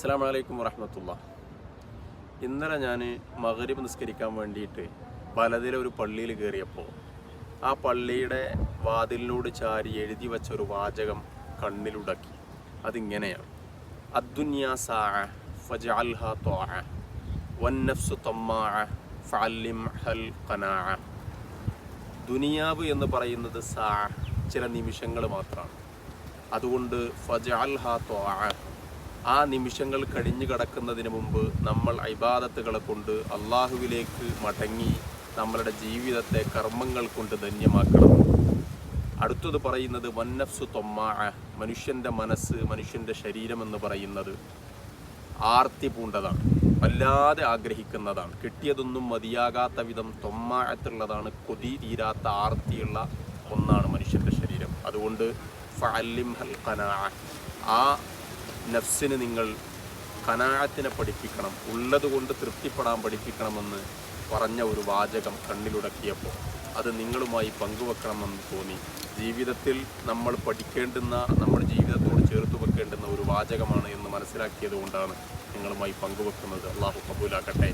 അസ്സാം വലൈക്കും വറഹമത്തുള്ള. ഇന്നലെ ഞാൻ മകരീബ് നിസ്കരിക്കാൻ വേണ്ടിയിട്ട് വലതിലെ ഒരു പള്ളിയിൽ കയറിയപ്പോൾ ആ പള്ളിയുടെ വാതിലിനോട് ചാരി എഴുതി വച്ചൊരു വാചകം കണ്ണിലുടക്കി അതിങ്ങനെയാണ്. അദ്ദുന്യാ ദുനിയാവ് എന്ന് പറയുന്നത് സാ ചില നിമിഷങ്ങൾ മാത്രമാണ് അതുകൊണ്ട് ഫജഅൽഹ ത്വാഅ ആ നിമിഷങ്ങൾ കഴിഞ്ഞു കിടക്കുന്നതിന് മുമ്പ് നമ്മൾ ഐബാദത്തുകളെ കൊണ്ട് അള്ളാഹുവിലേക്ക് മടങ്ങി നമ്മളുടെ ജീവിതത്തെ കർമ്മങ്ങൾ കൊണ്ട് ധന്യമാക്കണം അടുത്തത് പറയുന്നത് വന്നഫ്സു തൊമ്മാ മനുഷ്യന്റെ മനസ്സ് മനുഷ്യന്റെ ശരീരം എന്ന് പറയുന്നത് ആർത്തി പൂണ്ടതാണ് വല്ലാതെ ആഗ്രഹിക്കുന്നതാണ് കിട്ടിയതൊന്നും മതിയാകാത്ത വിധം തൊമ്മാഴത്തുള്ളതാണ് കൊതി തീരാത്ത ആർത്തിയുള്ള ഒന്നാണ് മനുഷ്യന്റെ ശരീരം അതുകൊണ്ട് ഫഅല്ലിം ഹൽ. ആ നഫ്സിന് നിങ്ങൾ കനാഴത്തിനെ പഠിപ്പിക്കണം ഉള്ളതുകൊണ്ട് തൃപ്തിപ്പെടാൻ പഠിപ്പിക്കണമെന്ന് പറഞ്ഞ ഒരു വാചകം കണ്ണിലുടക്കിയപ്പോൾ അത് നിങ്ങളുമായി പങ്കുവെക്കണമെന്ന് തോന്നി. ജീവിതത്തിൽ നമ്മൾ പഠിക്കേണ്ടുന്ന നമ്മുടെ ജീവിതത്തോട് ചേർത്ത് വെക്കേണ്ടുന്ന ഒരു വാചകമാണ് എന്ന് മനസ്സിലാക്കിയത് കൊണ്ടാണ് നിങ്ങളുമായി പങ്കുവെക്കുന്നത്. അള്ളാഹു കബൂലാക്കട്ടെ.